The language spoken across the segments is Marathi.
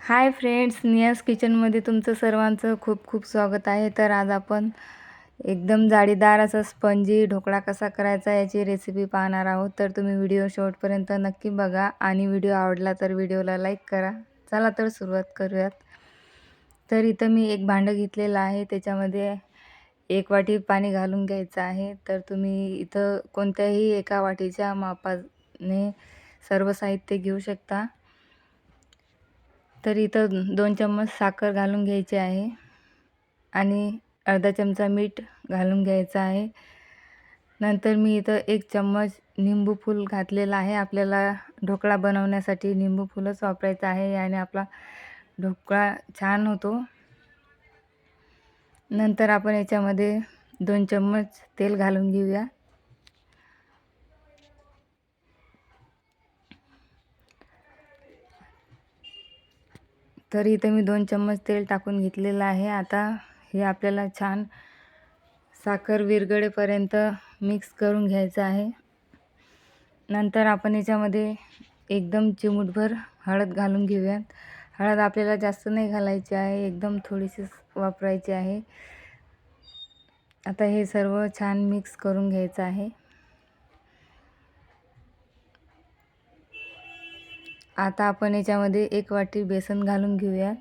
हाय फ्रेंड्स नियास किचनमध्ये तुमचं सर्वांचं खूप खूप स्वागत आहे. तर आज आपण एकदम जाळीदार असा स्पंजी ढोकळा कसा करायचा याची रेसिपी पाहणार आहोत. तर तुम्ही व्हिडिओ शेवटपर्यंत नक्की बघा आणि व्हिडिओ आवडला तर व्हिडिओला लाईक करा. चला तर सुरुवात करूयात. तर इथं मी एक भांडं घेतलेलं आहे त्याच्यामध्ये एक वाटी पाणी घालून घ्यायचं आहे. तर तुम्ही इथं कोणत्याही एका वाटीच्या मापाने सर्व साहित्य घेऊ शकता. तर इथं दोन चम्मच साखर घालून घ्यायची आहे आणि अर्धा चमचा मीठ घालून घ्यायचं आहे. नंतर मी इथं एक चम्मच निंबू फूल घातलेलं आहे. आपल्याला ढोकळा बनवण्यासाठी निंबू फुलंच वापरायचं आहे आणि आपला ढोकळा छान होतो. नंतर आपण याच्यामध्ये दोन चम्मच तेल घालून घेऊया. तर इथे मी दोन चम्मच तेल टाकून घेतलेलं आहे. आता हे आपल्याला छान साखर विरगळेपर्यंत मिक्स करून घ्यायचं आहे. नंतर आपण याच्यामध्ये एकदम चिमूटभर हळद घालून घेऊयात. हळद आपल्याला जास्त नाही घालायची आहे एकदम थोडीशीच वापरायची आहे. आता हे सर्व छान मिक्स करून घ्यायचं आहे. आता आपण याच्यामध्ये एक वाटी बेसन घालून घेऊया.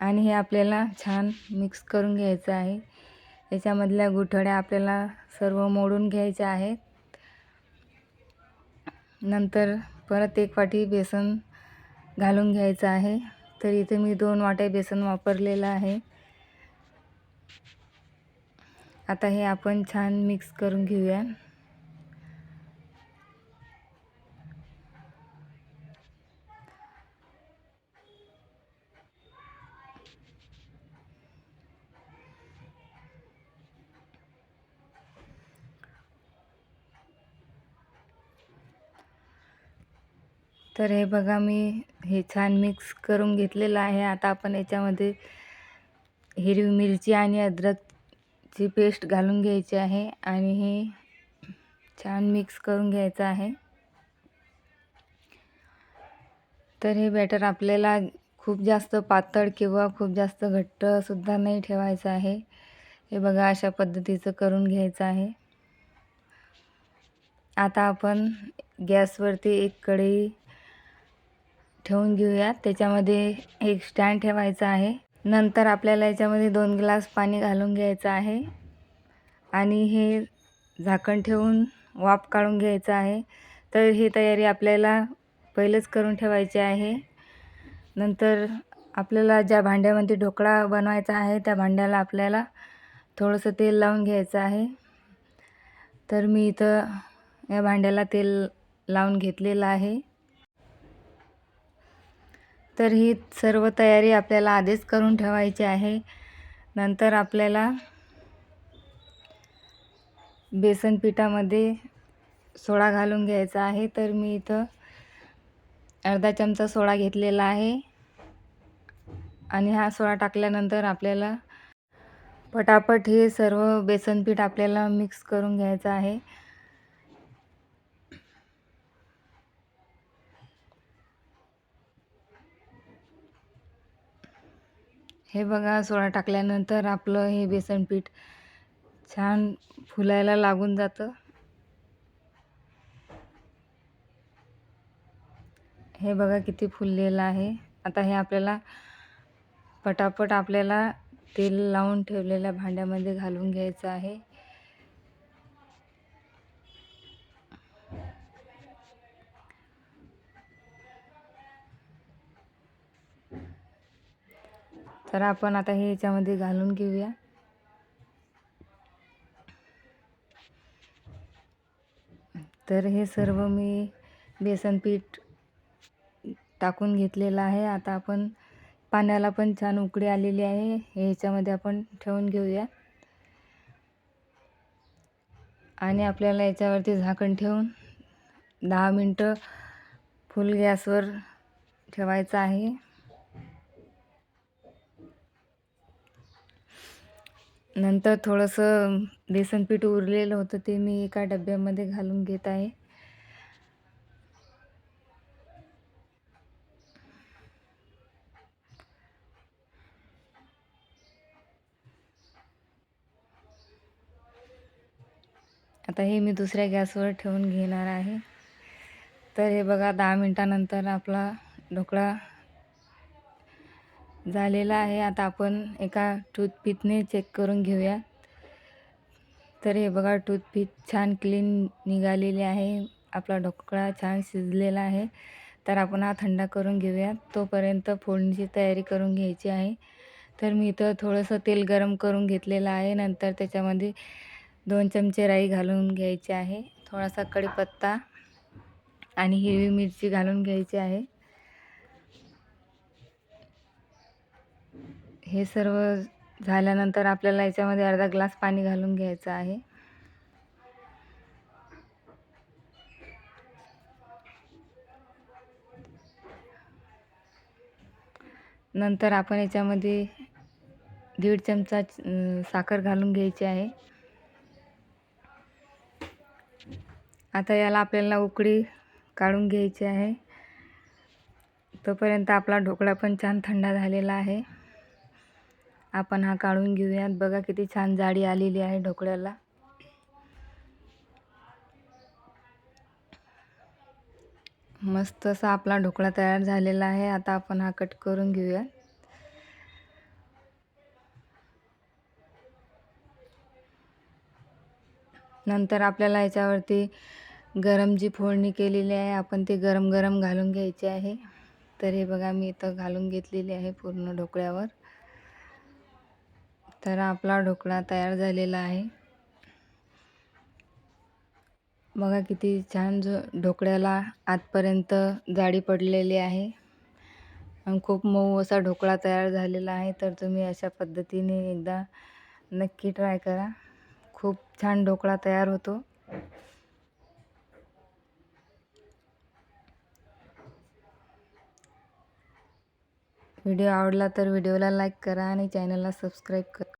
आणि हे आपल्याला छान मिक्स करून घ्यायचं आहे. याच्यामधल्या गुठळ्या आपल्याला सर्व मोडून घ्यायच्या आहेत. नंतर परत एक वाटी बेसन घालून घ्यायचं आहे. तर इथे मी दोन वाट्या बेसन वापरलेलं आहे. आता हे आपण छान मिक्स करून घेऊया. तर हे बघा मी हे छान मिक्स करून घेतलेलं आहे. आता आपण याच्यामध्ये हिरवी मिरची आणि अद्रक ची पेस्ट घालून घ्यायची आहे आणि हे छान मिक्स करून घ्यायचं आहे. तर हे बॅटर आपल्याला खूप जास्त पातळ किंवा खूप जास्त घट्टसुद्धा नाही ठेवायचं आहे. हे बघा अशा पद्धतीचं करून घ्यायचं आहे. आता आपण गॅसवरती एक कढई ठेवून घेऊयात. त्याच्यामध्ये एक स्टँड ठेवायचा आहे. नंतर आपल्याला याच्यामध्ये दोन ग्लास पाणी घालून घ्यायचं आहे. आणि हे झाकण ठेवून वाफ काढून घ्यायचं आहे. तर ही तयारी आपल्याला पहिलेच करून ठेवायची आहे. नंतर आपल्याला ज्या भांड्यामध्ये ढोकळा बनवायचा आहे त्या भांड्याला आपल्याला थोडंसं तेल लावून घ्यायचं आहे. तर मी इथं या भांड्याला तेल लावून घेतलेलं आहे. तर ही सर्व तयारी आपल्याला आधीच करून ठेवायची आहे. नंतर आपल्याला बेसन पिठामध्ये सोडा घालून घ्यायचा आहे. तर मी इथं अर्धा चमचा सोडा घेतलेला आहे. आणि हा सोडा टाकल्यानंतर आपल्याला पटापट हे सर्व बेसन पीठ आपल्याला मिक्स करून घ्यायचं आहे. हे बघा सोडा टाकल्यानंतर आपलं हे बेसन पीठ छान फुलायला लागून जातं. हे बघा किती फुललेलं आहे. आता हे आपल्याला पटापट आपल्याला तेल लावून ठेवलेल्या भांड्यामध्ये घालून घ्यायचं आहे. तर आपण आता हे याच्यामध्ये घालून घेऊया. तर हे सर्व मी बेसन पीठ टाकून घेतलेलं आहे. आता आपण पाण्याला पण छान उकळी आलेली आहे. हे याच्यामध्ये आपण ठेवून घेऊया. आणि आपल्याला याच्यावरती झाकण ठेवून दहा मिनटं फुल गॅसवर ठेवायचं आहे. नंतर थोडंसं बेसन पीठ उरलेलं होतं ते मी एका डब्यामध्ये घालून घेत आहे. आता हे मी दुसऱ्या गॅसवर ठेवून घेणार आहे. तर हे बघा दहा मिनटानंतर आपला ढोकळा झालेला आहे. आता आपण एका टूथपिकने चेक करून घेऊया. तर हे बघा टूथपिक छान क्लीन निघालेली आहे. आपला ढोकळा छान शिजलेला आहे. तर आपण हा थंड करून घेऊया. तोपर्यंत फोडणीची तयारी करून घ्यायची आहे. तर मी इथं थोडंसं तेल गरम करून घेतलेलं आहे. नंतर त्याच्यामध्ये दोन चमचे राई घालून घ्यायची आहे. थोडासा कढीपत्ता आणि हिरवी मिरची घालून घ्यायची आहे. हे सर्व झाल्यानंतर आपल्याला याच्यामध्ये अर्धा ग्लास पाणी घालून घ्यायचं आहे. नंतर आपण याच्यामध्ये दीड चमचा साखर घालून घ्यायची आहे. आता याला आपल्याला उकळी काढून घ्यायची आहे. तोपर्यंत आपला ढोकळा पण छान थंड झालेला आहे. आपण हा काढून घेऊयात. बघा किती छान जाडी आलेली आहे ढोकळ्याला. मस्त असा आपला ढोकळा तयार झालेला आहे. आता आपण हा कट करून घेऊया नंतर आपल्याला याच्यावरती गरम जी फोडणी केलेली आहे आपण ती गरम गरम घालून घ्यायची आहे. तर हे बघा मी इथं घालून घेतलेली आहे पूर्ण ढोकळ्यावर. तर आपला ढोकळा तयार झालेला आहे. बघा किती छान जो ढोकळ्याला आतपर्यंत जाडी पडलेली आहे. आणि खूप मऊ असा ढोकळा तयार झालेला आहे. तर तुम्ही अशा पद्धतीने एकदा नक्की ट्राय करा. खूप छान ढोकळा तयार होतो. व्हिडिओ आवडला तर व्हिडिओला लाईक करा आणि चॅनलला सबस्क्राईब करा